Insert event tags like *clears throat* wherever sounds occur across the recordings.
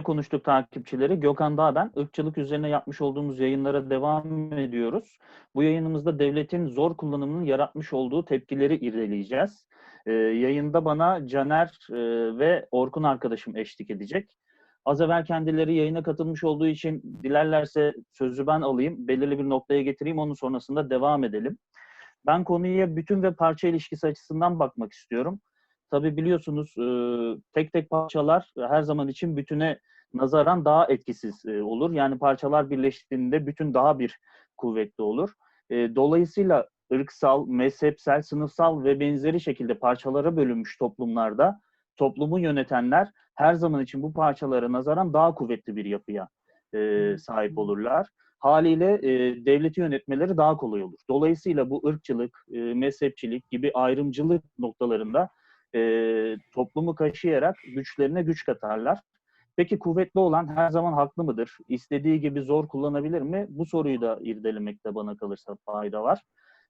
Ne konuştuk takipçileri? Gökhan Dağ ben. Irkçılık üzerine yapmış olduğumuz yayınlara devam ediyoruz. Bu yayınımızda devletin zor kullanımının yaratmış olduğu tepkileri irdeleyeceğiz. Ee, yayında bana Caner e, ve Orkun arkadaşım eşlik edecek. Az evvel kendileri yayına katılmış olduğu için dilerlerse sözü ben alayım, belirli bir noktaya getireyim, onun sonrasında devam edelim. Ben konuya bütün ve parça ilişkisi açısından bakmak istiyorum. Tabii biliyorsunuz e, tek tek parçalar her zaman için bütüne nazaran daha etkisiz e, olur. Yani parçalar birleştiğinde bütün daha bir kuvvetli olur. E, Dolayısıyla ırksal, mezhepsel, sınıfsal ve benzeri şekilde parçalara bölünmüş toplumlarda toplumu yönetenler her zaman için bu parçalara nazaran daha kuvvetli bir yapıya e, sahip olurlar. Haliyle e, devleti yönetmeleri daha kolay olur. Dolayısıyla bu ırkçılık, e, mezhepçilik gibi ayrımcılık noktalarında e, toplumu kaşıyarak güçlerine güç katarlar. Peki kuvvetli olan her zaman haklı mıdır? İstediği gibi zor kullanabilir mi? Bu soruyu da irdelemekte bana kalırsa fayda var.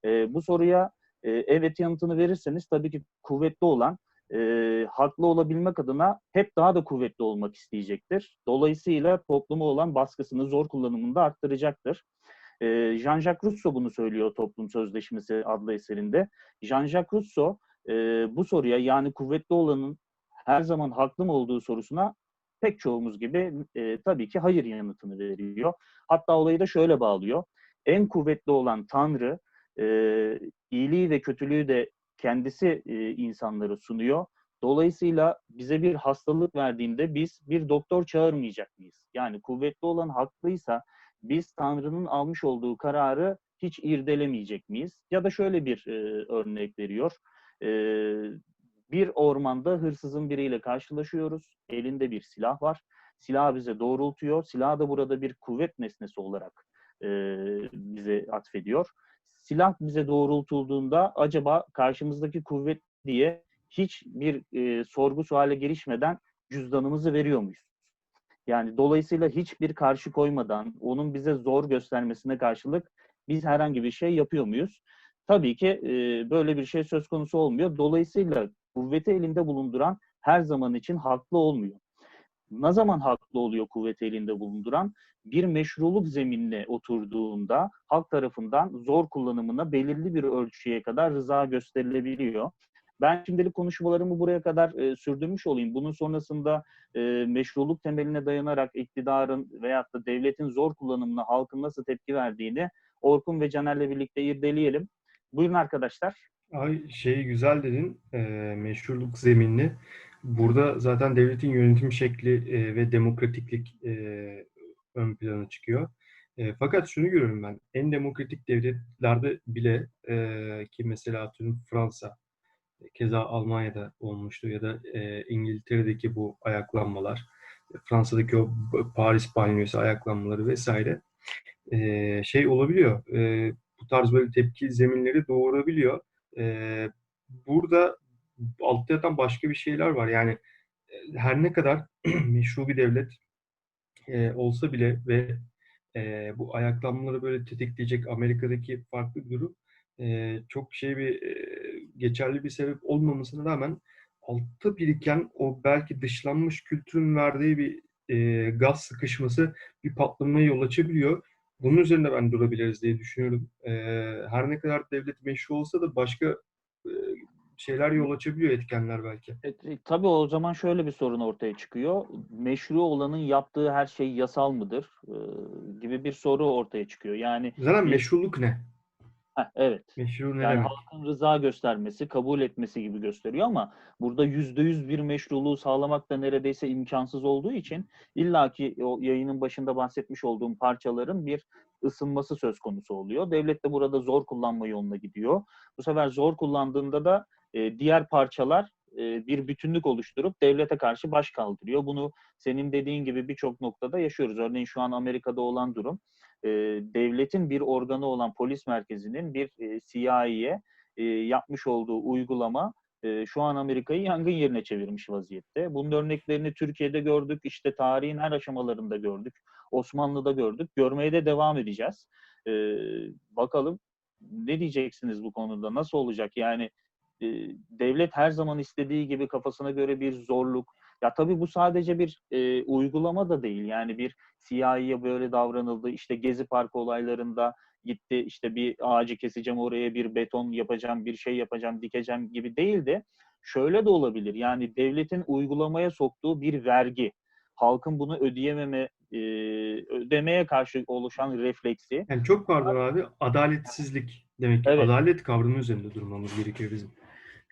E, bu soruya e, evet yanıtını verirseniz tabii ki kuvvetli olan e, haklı olabilmek adına hep daha da kuvvetli olmak isteyecektir. Dolayısıyla topluma olan baskısını zor kullanımını da arttıracaktır. E, Jean-Jacques Rousseau bunu söylüyor Toplum Sözleşmesi adlı eserinde. Jean-Jacques Rousseau e, bu soruya yani kuvvetli olanın her zaman haklı mı olduğu sorusuna pek çoğumuz gibi e, tabii ki hayır yanıtını veriyor. Hatta olayı da şöyle bağlıyor. En kuvvetli olan Tanrı e, iyiliği ve kötülüğü de kendisi e, insanlara sunuyor. Dolayısıyla bize bir hastalık verdiğinde biz bir doktor çağırmayacak mıyız? Yani kuvvetli olan haklıysa biz Tanrı'nın almış olduğu kararı hiç irdelemeyecek miyiz? Ya da şöyle bir e, örnek veriyor. E, bir ormanda hırsızın biriyle karşılaşıyoruz. Elinde bir silah var. Silah bize doğrultuyor. Silah da burada bir kuvvet nesnesi olarak e, bize atfediyor. Silah bize doğrultulduğunda acaba karşımızdaki kuvvet diye hiç bir e, sorgu suale girişmeden cüzdanımızı veriyor muyuz? Yani dolayısıyla hiçbir karşı koymadan onun bize zor göstermesine karşılık biz herhangi bir şey yapıyor muyuz? Tabii ki e, böyle bir şey söz konusu olmuyor. Dolayısıyla kuvveti elinde bulunduran her zaman için haklı olmuyor. Ne zaman haklı oluyor kuvveti elinde bulunduran? Bir meşruluk zeminine oturduğunda halk tarafından zor kullanımına belirli bir ölçüye kadar rıza gösterilebiliyor. Ben şimdilik konuşmalarımı buraya kadar e, sürdürmüş olayım. Bunun sonrasında e, meşruluk temeline dayanarak iktidarın veyahut da devletin zor kullanımına halkın nasıl tepki verdiğini Orkun ve Caner'le birlikte irdeleyelim. Buyurun arkadaşlar. Ay şeyi güzel dedin, e, meşruluk zeminli. Burada zaten devletin yönetim şekli e, ve demokratiklik e, ön plana çıkıyor. E, fakat şunu görüyorum ben, en demokratik devletlerde bile ki mesela atıyorum Fransa, keza Almanya'da olmuştu ya da İngiltere'deki bu ayaklanmalar, Fransa'daki o Paris banyosu ayaklanmaları vesaire şey olabiliyor. Bu tarz böyle tepki zeminleri doğurabiliyor. Burada altta yatan başka bir şeyler var. Yani e, her ne kadar *clears throat* meşru bir devlet e, olsa bile ve e, bu ayaklanmaları böyle tetikleyecek Amerika'daki farklı bir durum e, çok şey bir e, geçerli bir sebep olmamasına rağmen altta biriken o belki dışlanmış kültürün verdiği bir e, gaz sıkışması bir patlamaya yol açabiliyor. Bunun üzerinde ben durabiliriz diye düşünüyorum. E, her ne kadar devlet meşru olsa da başka şeyler yol açabiliyor etkenler belki. E, tabii o zaman şöyle bir sorun ortaya çıkıyor. Meşru olanın yaptığı her şey yasal mıdır? E, gibi bir soru ortaya çıkıyor. Yani Zaten bir- meşruluk ne? Heh, evet. Meşru ne Yani demek? halkın rıza göstermesi, kabul etmesi gibi gösteriyor ama burada yüzde yüz bir meşruluğu sağlamak da neredeyse imkansız olduğu için illaki o yayının başında bahsetmiş olduğum parçaların bir ısınması söz konusu oluyor. Devlet de burada zor kullanma yoluna gidiyor. Bu sefer zor kullandığında da e, diğer parçalar e, bir bütünlük oluşturup devlete karşı baş kaldırıyor. Bunu senin dediğin gibi birçok noktada yaşıyoruz. Örneğin şu an Amerika'da olan durum e, devletin bir organı olan polis merkezinin bir e, CIA'ye e, yapmış olduğu uygulama e, şu an Amerika'yı yangın yerine çevirmiş vaziyette. Bunun örneklerini Türkiye'de gördük, işte tarihin her aşamalarında gördük, Osmanlı'da gördük, görmeye de devam edeceğiz. E, bakalım ne diyeceksiniz bu konuda? Nasıl olacak? Yani e, devlet her zaman istediği gibi kafasına göre bir zorluk. Ya tabii bu sadece bir e, uygulama da değil. Yani bir siyahiye böyle davranıldı. İşte Gezi Parkı olaylarında gitti işte bir ağacı keseceğim oraya bir beton yapacağım, bir şey yapacağım, dikeceğim gibi değil de şöyle de olabilir. Yani devletin uygulamaya soktuğu bir vergi. Halkın bunu ödeyememe, e, ödemeye karşı oluşan refleksi. Yani çok pardon abi, adaletsizlik demek ki Evet. adalet kavramı üzerinde durmamız gerekiyor bizim.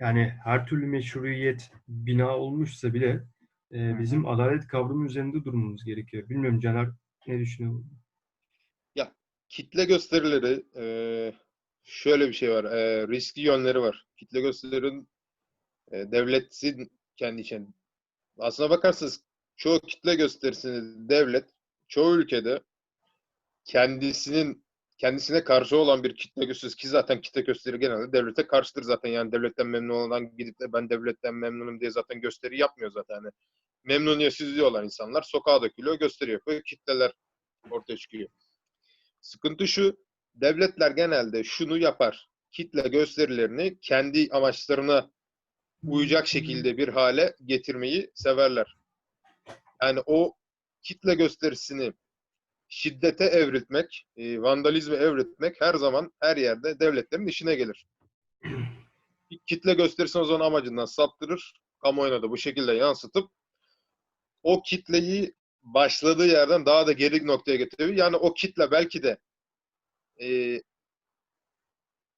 Yani her türlü meşruiyet bina olmuşsa bile e, bizim adalet kavramı üzerinde durmamız gerekiyor. Bilmiyorum Caner ne düşünüyor? kitle gösterileri e, şöyle bir şey var. E, riskli yönleri var. Kitle gösterilerin e, devletin kendi içinde. Aslına bakarsanız çoğu kitle gösterisini devlet çoğu ülkede kendisinin kendisine karşı olan bir kitle gösterisi ki zaten kitle gösteri genelde devlete karşıdır zaten. Yani devletten memnun olan gidip de ben devletten memnunum diye zaten gösteri yapmıyor zaten. Yani memnuniyetsizliği olan insanlar sokağa dökülüyor, gösteri yapıyor. Kitleler ortaya çıkıyor. Sıkıntı şu, devletler genelde şunu yapar. Kitle gösterilerini kendi amaçlarına uyacak şekilde bir hale getirmeyi severler. Yani o kitle gösterisini şiddete evriltmek, e, vandalizme evriltmek her zaman her yerde devletlerin işine gelir. Bir kitle gösterisini o zaman amacından saptırır, kamuoyuna da bu şekilde yansıtıp o kitleyi başladığı yerden daha da geri noktaya getirir. Yani o kitle belki de e,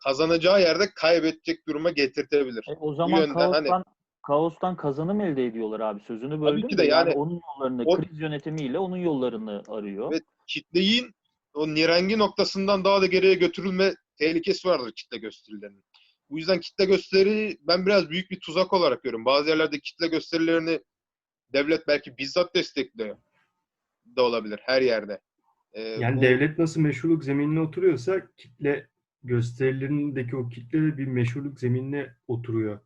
kazanacağı yerde kaybedecek duruma getirtebilir. E, o zaman yönden kaostan, hani- kaostan kazanım elde ediyorlar abi. Sözünü böldüm ki de de yani, yani onun yollarını, o- kriz yönetimiyle onun yollarını arıyor. Evet. Kitleyin o nirengi noktasından daha da geriye götürülme tehlikesi vardır kitle gösterilerinin. Bu yüzden kitle gösteri ben biraz büyük bir tuzak olarak görüyorum. Bazı yerlerde kitle gösterilerini devlet belki bizzat destekliyor da olabilir her yerde. Ee, Yani bu- devlet nasıl meşruluk zeminine oturuyorsa kitle gösterilerindeki o kitle de bir meşruluk zeminine oturuyor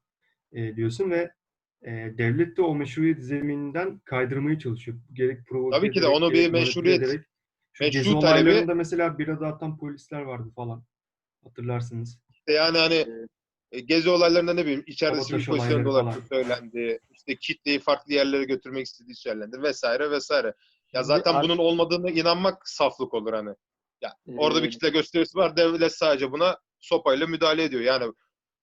e, diyorsun ve e, devlet de o meşruiyet zemininden kaydırmaya çalışıyor. Gerek provoke Tabii ki de onu bir meşruiyet- ederek. Şu meşru gezi talebi- olaylarında mesela bir adı atan polisler vardı falan. Hatırlarsınız. İşte yani hani e, gezi olaylarında ne bileyim içeride Sabotaj sivil pozisyonda olayları olarak söylendi. İşte kitleyi farklı yerlere götürmek istediği söylendi vesaire vesaire. Ya Şimdi zaten bunun olmadığına inanmak saflık olur hani. Ya orada bir Ee, kitle gösterisi var. Devlet sadece buna sopayla müdahale ediyor. Yani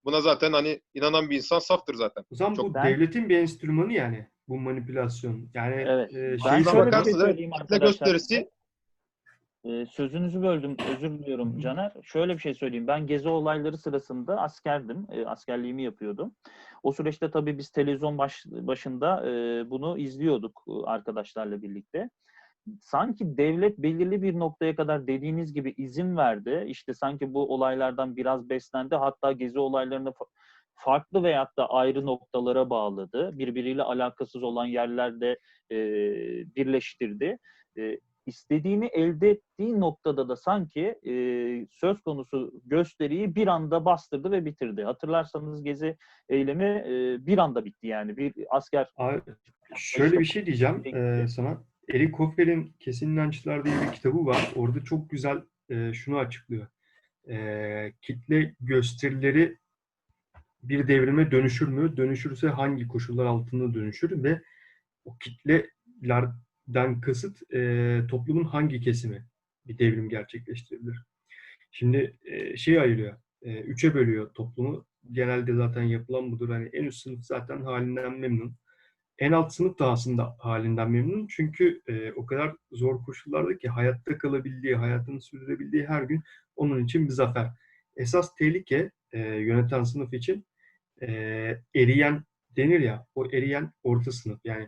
buna zaten hani inanan bir insan saftır zaten. O zaman Çok- bu Ben- devletin bir enstrümanı yani bu manipülasyon. Yani Evet. e, Ben şey Aslına şöyle bir şey bakarsanız söyleyeyim kitle arkadaşlar. gösterisi Ee, sözünüzü böldüm, özür diliyorum Caner. Şöyle bir şey söyleyeyim. Ben gezi olayları sırasında askerdim, e, askerliğimi yapıyordum. O süreçte tabii biz televizyon baş- başında e, bunu izliyorduk e, arkadaşlarla birlikte. Sanki devlet belirli bir noktaya kadar dediğiniz gibi izin verdi. İşte sanki bu olaylardan biraz beslendi. Hatta gezi olaylarını fa- farklı veyahut da ayrı noktalara bağladı. Birbiriyle alakasız olan yerlerde e, birleştirdi. E, istediğini elde ettiği noktada da sanki e, söz konusu gösteriyi bir anda bastırdı ve bitirdi. Hatırlarsanız Gezi eylemi e, bir anda bitti yani. Bir asker Abi, şöyle bir şey diyeceğim e, sana. Eric Hoffer'in Kesin İnançlar diye bir kitabı var. Orada çok güzel e, şunu açıklıyor. E, kitle gösterileri bir devrime dönüşür mü? Dönüşürse hangi koşullar altında dönüşür ve o kitlelerden kasıt e, toplumun hangi kesimi bir devrim gerçekleştirebilir? Şimdi e, şey ayırıyor. E, üçe bölüyor toplumu. Genelde zaten yapılan budur. Hani en üst sınıf zaten halinden memnun. En alt sınıf da aslında halinden memnun. Çünkü e, o kadar zor koşullarda ki hayatta kalabildiği, hayatını sürdürebildiği her gün onun için bir zafer. Esas tehlike e, yöneten sınıf için e, eriyen denir ya, o eriyen orta sınıf. Yani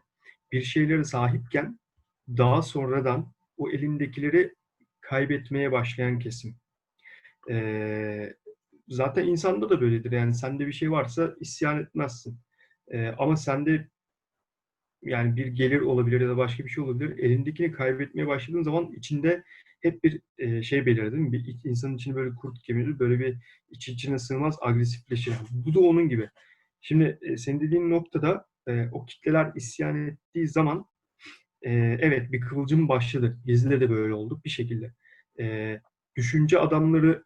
bir şeylere sahipken daha sonradan o elindekileri kaybetmeye başlayan kesim. E, zaten insanda da böyledir. Yani sende bir şey varsa isyan etmezsin. E, ama sende yani bir gelir olabilir ya da başka bir şey olabilir. Elindekini kaybetmeye başladığın zaman içinde hep bir e, şey mi? Bir insanın içine böyle kurt kemirir, böyle bir iç içine sığmaz, agresifleşir. Bu da onun gibi. Şimdi e, senin dediğin noktada e, o kitleler isyan ettiği zaman e, evet bir kıvılcım başladı. Gezi'de de böyle oldu bir şekilde. E, düşünce adamları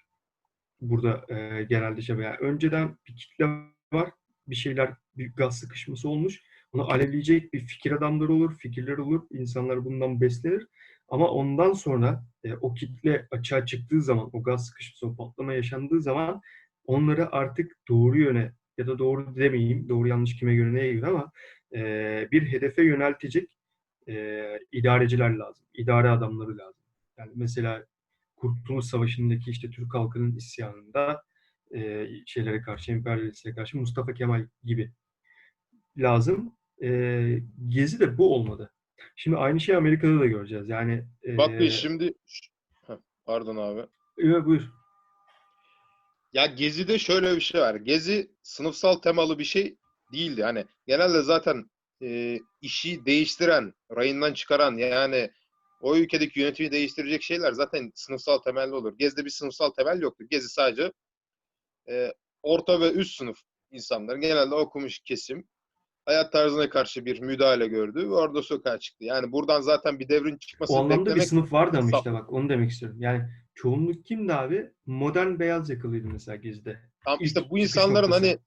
burada e, genelde şey yani önceden bir kitle var, bir şeyler, bir gaz sıkışması olmuş. Onu alevleyecek bir fikir adamları olur, fikirler olur. insanlar bundan beslenir. Ama ondan sonra e, o kitle açığa çıktığı zaman, o gaz sıkışması, o patlama yaşandığı zaman onları artık doğru yöne ya da doğru demeyeyim, doğru yanlış kime göre neye göre ama e, bir hedefe yöneltecek e, idareciler lazım, idare adamları lazım. Yani mesela Kurtuluş Savaşı'ndaki işte Türk halkının isyanında e, şeylere karşı, emperyalistlere karşı Mustafa Kemal gibi lazım. E, Gezi de bu olmadı. Şimdi aynı şeyi Amerika'da da göreceğiz. Yani e, Bak bir şimdi Heh, pardon abi. Evet, buyur. Ya Gezi'de şöyle bir şey var. Gezi sınıfsal temalı bir şey değildi. Hani genelde zaten e, işi değiştiren, rayından çıkaran yani o ülkedeki yönetimi değiştirecek şeyler zaten sınıfsal temelli olur. Gezi'de bir sınıfsal temel yoktu. Gezi sadece e, orta ve üst sınıf insanlar, genelde okumuş kesim hayat tarzına karşı bir müdahale gördü ve orada sokağa çıktı. Yani buradan zaten bir devrin O çıkmasını anlamda bir beklemek sınıf vardı ama işte bak onu demek istiyorum. Yani çoğunluk kimdi abi? Modern beyaz yakalıydı mesela Gezi'de. Tam işte bu insanların noktası. hani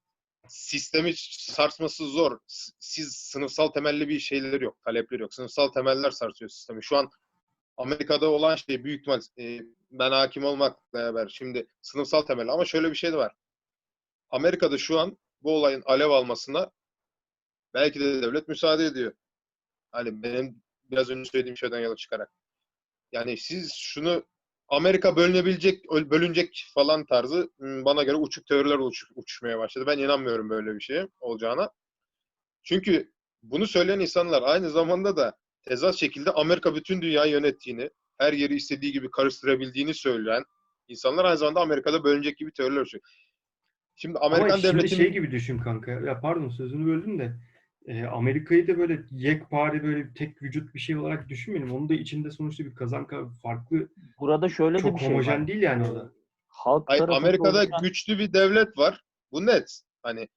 sistemi sarsması zor. Siz sınıfsal temelli bir şeyleri yok, talepleri yok. Sınıfsal temeller sarsıyor sistemi. Şu an Amerika'da olan şey büyük ihtimal e, ben hakim olmakla beraber şimdi sınıfsal temelli ama şöyle bir şey de var. Amerika'da şu an bu olayın alev almasına belki de devlet müsaade ediyor. Hani benim biraz önce söylediğim şeyden yola çıkarak. Yani siz şunu Amerika bölünebilecek, öl- bölünecek falan tarzı m, bana göre uçuk teoriler uç- uçuşmaya başladı. Ben inanmıyorum böyle bir şeye olacağına. Çünkü bunu söyleyen insanlar aynı zamanda da tezat şekilde Amerika bütün dünyayı yönettiğini, her yeri istediği gibi karıştırabildiğini söyleyen insanlar aynı zamanda Amerika'da bölünecek gibi teoriler uçuyor. Şimdi Amerikan Ama şimdi devletinin şey gibi düşün kanka. Ya pardon sözünü böldüm de. E, Amerika'yı da böyle yekpare böyle tek vücut bir şey olarak düşünmeyelim. Onun da içinde sonuçta bir kazan ka- farklı Burada şöyle de çok bir şey homojen var. değil yani o da. Halk Hayır, Amerika'da oluşan- güçlü bir devlet var. Bu net. Hani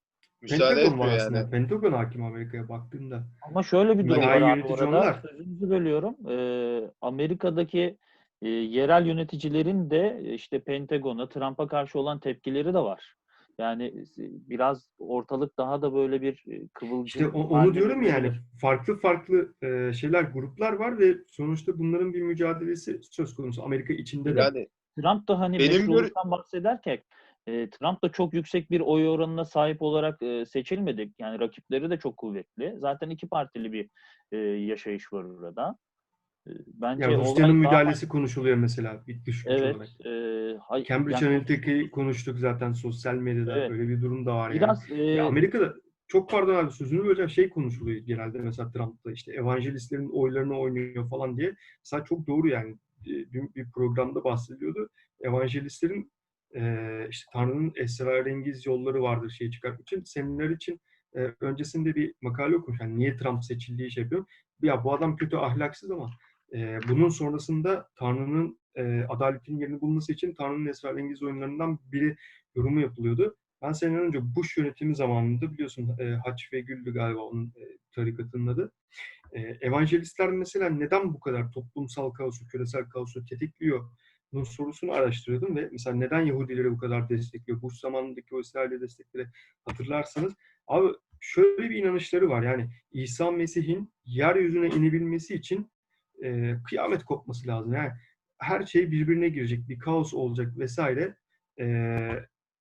müsaade Pentagon etmiyor aslında. yani. Pentagon hakim Amerika'ya baktığında. Ama şöyle bir durum var abi yönetici orada. onlar. Sözünüzü bölüyorum. Ee, Amerika'daki e, yerel yöneticilerin de e, işte Pentagon'a, Trump'a karşı olan tepkileri de var. Yani e, biraz ortalık daha da böyle bir e, kıvılcım İşte o- onu diyorum yani. gelebilir. Farklı farklı e, şeyler, gruplar var ve sonuçta bunların bir mücadelesi söz konusu. Amerika içinde de. Yani Trump da hani Benim gör- meşruluktan bahsederken e, Trump da çok yüksek bir oy oranına sahip olarak e, seçilmedi. Yani rakipleri de çok kuvvetli. Zaten iki partili bir e, yaşayış var orada. Bence Ya olay Rusya'nın daha- müdahalesi konuşuluyor mesela bir dış güç olarak. Evet. E, hay- Cambridge yani Analytica'yı konuştuk zaten sosyal medyada. Evet. Öyle bir durum da var yani. biraz e, Ya Amerika'da çok pardon abi sözünü böleceğim şey konuşuluyor genelde mesela Trump'ta işte evangelistlerin oylarını oynuyor falan diye. Mesela çok doğru yani. Dün bir programda bahsediliyordu. Evangelistlerin e, işte Tanrı'nın esrarengiz yolları vardır şeyi çıkartmak için. Seminer için e, öncesinde bir makale okumuş. Yani niye Trump seçildiği şey yapıyor. Ya bu adam kötü ahlaksız ama bunun sonrasında Tanrı'nın e, adaletin yerini bulması için Tanrı'nın esrarengiz oyunlarından biri yorumu yapılıyordu. Ben seneler önce Bush yönetimi zamanında biliyorsun e, Haç ve Gül'dü galiba onun e, tarikatının adı. E, evangelistler mesela neden bu kadar toplumsal kaosu, küresel kaosu tetikliyor? Bunun sorusunu araştırıyordum ve mesela neden Yahudileri bu kadar destekliyor? Bush zamanındaki o İsrail'e destekleri hatırlarsanız. Abi şöyle bir inanışları var yani İsa Mesih'in yeryüzüne inebilmesi için e, kıyamet kopması lazım. Yani her şey birbirine girecek, bir kaos olacak vesaire. E,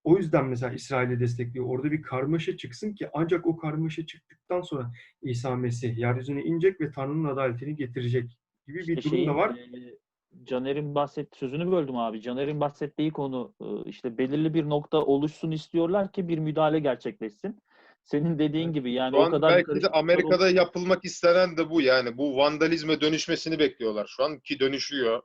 o yüzden mesela İsrail'i destekliyor. Orada bir karmaşa çıksın ki ancak o karmaşa çıktıktan sonra İsa Mesih yeryüzüne inecek ve Tanrı'nın adaletini getirecek gibi bir işte durum da şeyin, var. e, Caner'in bahset sözünü böldüm abi. Caner'in bahsettiği konu e, işte belirli bir nokta oluşsun istiyorlar ki bir müdahale gerçekleşsin. Senin dediğin gibi yani şu o kadar belki de Amerika'da yapılmak istenen de bu yani. Bu vandalizme dönüşmesini bekliyorlar şu an ki dönüşüyor.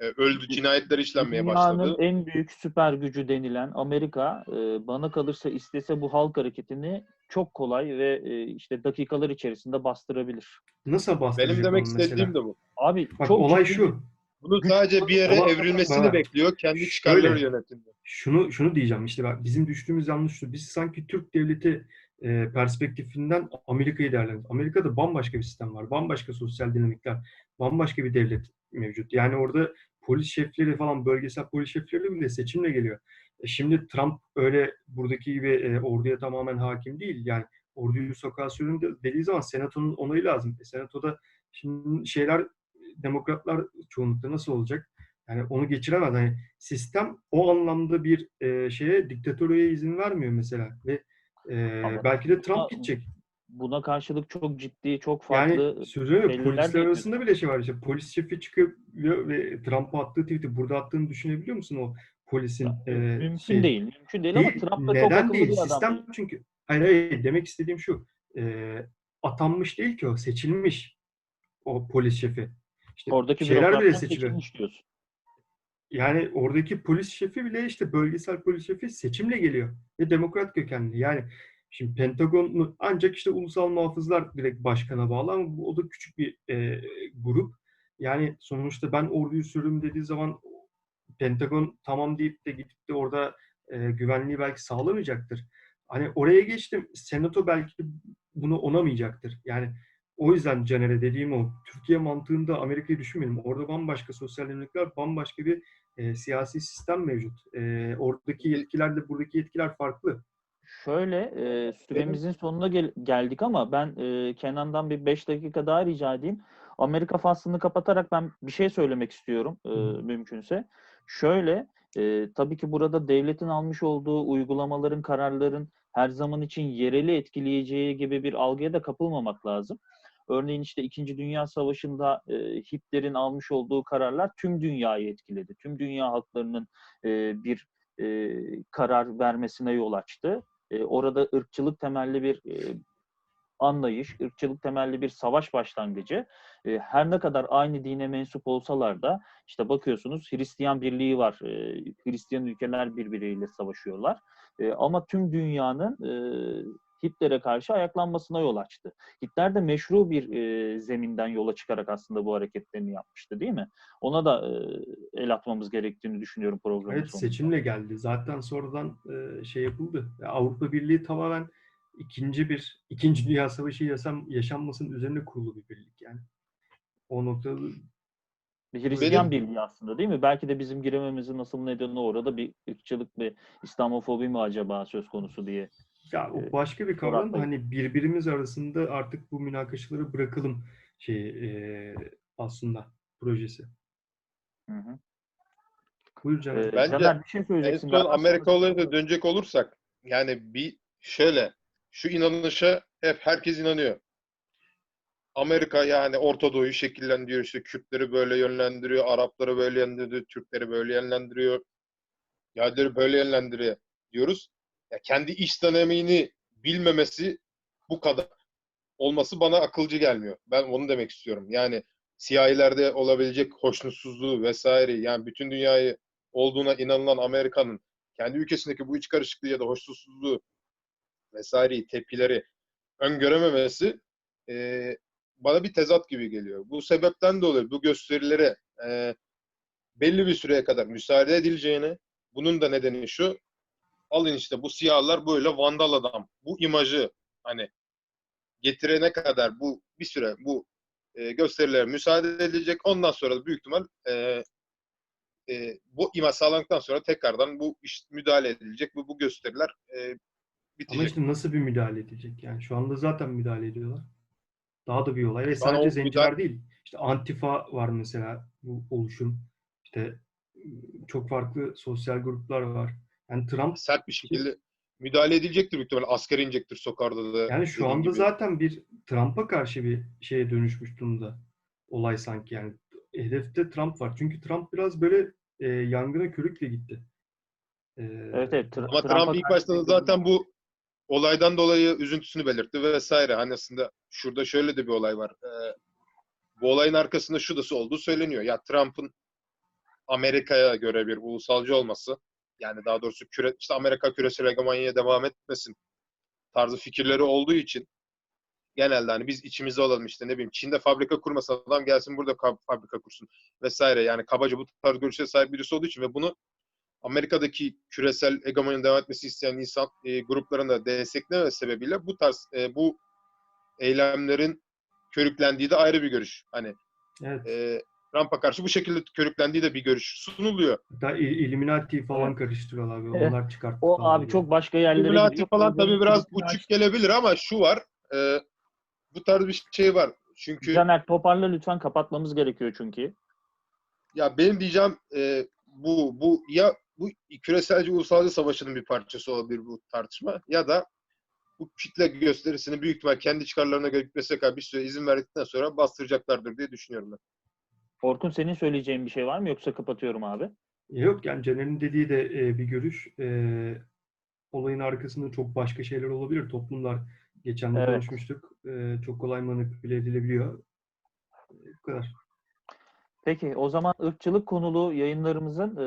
E, öldü cinayetler işlenmeye Dünyanın başladı. en büyük süper gücü denilen Amerika e, bana kalırsa istese bu halk hareketini çok kolay ve e, işte dakikalar içerisinde bastırabilir. Nasıl bastıracak Benim demek istediğim de bu. Abi Bak çok olay ciddi- şu. Bunu sadece bir yere Ama- evrilmesini bekliyor kendi çıkarları yönetiminde. şunu şunu diyeceğim işte bak bizim düştüğümüz yanlış şu. Biz sanki Türk devleti e, perspektifinden Amerika'yı değerlendiriyoruz. Amerika'da bambaşka bir sistem var. Bambaşka sosyal dinamikler, bambaşka bir devlet mevcut. Yani orada polis şefleri falan bölgesel polis şefleri bile seçimle geliyor. E şimdi Trump öyle buradaki gibi e, orduya tamamen hakim değil. Yani orduyu sokağa sürün de- dediği zaman senatonun onayı lazım. E, senatoda şimdi şeyler demokratlar çoğunlukla nasıl olacak? Yani onu geçiremez. Hani sistem o anlamda bir e, şeye diktatörlüğe izin vermiyor mesela ve e, Ama belki de Trump buna- gidecek. Buna karşılık çok ciddi, çok farklı Yani ya, belirler polisler arasında bile şey var. İşte polis şefi çıkıyor ve Trump'a attığı tweet'i burada attığını düşünebiliyor musun o polisin? e, mümkün şeyi? değil. Mümkün değil, Değil, ama Trump da çok neden akıllı değil? bir adam. Sistem değil. çünkü hayır, hayır demek istediğim şu. e, atanmış değil ki o seçilmiş o polis şefi. İşte Oradaki şeyler bile seçilmiş diyorsun. Yani oradaki polis şefi bile işte bölgesel polis şefi seçimle geliyor ve demokrat kökenli. Yani şimdi Pentagon ancak işte ulusal muhafızlar direkt başkana bağlı ama bu, o da küçük bir e, grup. Yani sonuçta ben orduyu sürüm dediği zaman Pentagon tamam deyip de gidip de orada e, güvenliği belki sağlamayacaktır. Hani oraya geçtim. Senato belki bunu onamayacaktır. Yani o yüzden Caner'e dediğim o. Türkiye mantığında Amerika'yı düşünmeyelim. Orada bambaşka sosyal demokratlar, bambaşka bir e, siyasi sistem mevcut. E, oradaki yetkilerle buradaki yetkiler farklı. Şöyle e, süremizin sonuna gel- geldik ama ben e, Kenan'dan bir 5 dakika daha rica edeyim. Amerika faslını kapatarak ben bir şey söylemek istiyorum e, mümkünse. Şöyle e, tabii ki burada devletin almış olduğu uygulamaların, kararların her zaman için yereli etkileyeceği gibi bir algıya da kapılmamak lazım. Örneğin işte İkinci Dünya Savaşı'nda e, Hitler'in almış olduğu kararlar tüm dünyayı etkiledi. Tüm dünya halklarının e, bir e, karar vermesine yol açtı. E, orada ırkçılık temelli bir e, anlayış, ırkçılık temelli bir savaş başlangıcı. E, her ne kadar aynı dine mensup olsalar da işte bakıyorsunuz Hristiyan birliği var. E, Hristiyan ülkeler birbiriyle savaşıyorlar. E, ama tüm dünyanın e, Hitler'e karşı ayaklanmasına yol açtı. Hitler de meşru bir e, zeminden yola çıkarak aslında bu hareketlerini yapmıştı değil mi? Ona da e, el atmamız gerektiğini düşünüyorum programın Evet sonunda. seçimle geldi. Zaten sonradan e, şey yapıldı. Ya Avrupa Birliği tamamen ikinci bir ikinci Dünya Savaşı yaşam, yaşanmasının üzerine kurulu bir birlik yani. O noktada Bir Hristiyan Benim- birliği aslında değil mi? Belki de bizim girememizin asıl nedeni orada bir ırkçılık ve İslamofobi mi acaba söz konusu diye. Ya o başka bir kavram da hani birbirimiz arasında artık bu münakaşaları bırakalım şey e, aslında projesi. Hı hı. Buyur Caner. Ee, Bence Caner bir şey En söyleyeceksin. son galiba. Amerika olayına dönecek olursak yani bir şöyle şu inanışa hep herkes inanıyor. Amerika yani Orta Doğu'yu şekillendiriyor. işte Kürtleri böyle yönlendiriyor, Arapları böyle yönlendiriyor, Türkleri böyle yönlendiriyor, Yahudileri böyle yönlendiriyor diyoruz. Ya kendi iç dinamiğini bilmemesi bu kadar olması bana akılcı gelmiyor. Ben onu demek istiyorum. Yani siyahilerde olabilecek hoşnutsuzluğu vesaire yani bütün dünyayı olduğuna inanılan Amerika'nın kendi ülkesindeki bu iç karışıklığı ya da hoşnutsuzluğu vesaireyi, tepkileri öngörememesi e, bana bir tezat gibi geliyor. Bu sebepten dolayı bu gösterilere e, belli bir süreye kadar müsaade edileceğini, bunun da nedeni şu, alın işte bu siyahlar böyle vandal adam, bu imajı hani getirene kadar bu bir süre bu e, gösterilere müsaade edilecek. Ondan sonra da büyük ihtimal e, e, bu imaj sağlandıktan sonra tekrardan bu iş müdahale edilecek ve bu gösteriler e, Ama bitecek. işte nasıl bir müdahale edecek? Yani şu anda zaten müdahale ediyorlar. Daha da bir olay. Ve sadece zenciler müdahale- değil. İşte Antifa var mesela bu oluşum. İşte çok farklı sosyal gruplar var. Yani Trump sert bir şekilde müdahale edilecektir büyük ihtimalle. Asker inecektir sokakta da. Yani şu anda gibi. zaten bir Trump'a karşı bir şeye dönüşmüş durumda olay sanki yani. Hedefte Trump var. Çünkü Trump biraz böyle e, yangına körükle gitti. E, Evet evet. Tra- Ama Trump ilk başta da zaten bu olaydan dolayı üzüntüsünü belirtti vesaire. Hani aslında şurada şöyle de bir olay var. Ee, bu olayın arkasında şu da olduğu söyleniyor. Ya Trump'ın Amerika'ya göre bir ulusalcı olması yani daha doğrusu küre, işte Amerika küresel hegemonyaya devam etmesin tarzı fikirleri olduğu için genelde hani biz içimizde olalım işte ne bileyim Çin'de fabrika kurmasın adam gelsin burada ka- fabrika kursun vesaire yani kabaca bu tarz görüşe sahip birisi olduğu için ve bunu Amerika'daki küresel hegemonyanın devam etmesi isteyen insan e, gruplarını da destekleme sebebiyle bu tarz e, bu eylemlerin körüklendiği de ayrı bir görüş. Hani evet. e, Trump'a karşı bu şekilde körüklendiği de bir görüş sunuluyor. Hatta Illuminati falan karıştırıyorlar. Abi. Evet. Onlar çıkarttı O falan abi diyor. çok başka yerlere Illuminati gidiyor. falan tabii biraz uçuk gelebilir ama şu var. e, bu tarz bir şey var. Çünkü Caner toparla lütfen kapatmamız gerekiyor çünkü. ya benim diyeceğim e, bu bu ya bu küreselci ulusalcı savaşının bir parçası olabilir bu tartışma ya da bu kitle gösterisini büyük ihtimal kendi çıkarlarına göre gitmesine kadar bir süre izin verdikten sonra bastıracaklardır diye düşünüyorum ben. Orkun senin söyleyeceğin bir şey var mı yoksa kapatıyorum abi? Yok yani Caner'in dediği de e, bir görüş. E, olayın arkasında çok başka şeyler olabilir. Toplumlar geçen de Evet. konuşmuştuk. E, çok kolay manipüle edilebiliyor. E, bu kadar. Peki o zaman ırkçılık konulu yayınlarımızın e,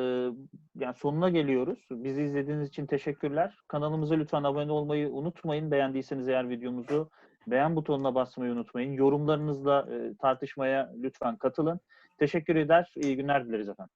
yani sonuna geliyoruz. Bizi izlediğiniz için teşekkürler. Kanalımıza lütfen abone olmayı unutmayın. Beğendiyseniz eğer videomuzu beğen butonuna basmayı unutmayın. Yorumlarınızla e, tartışmaya lütfen katılın. Teşekkür eder. İyi günler dileriz efendim.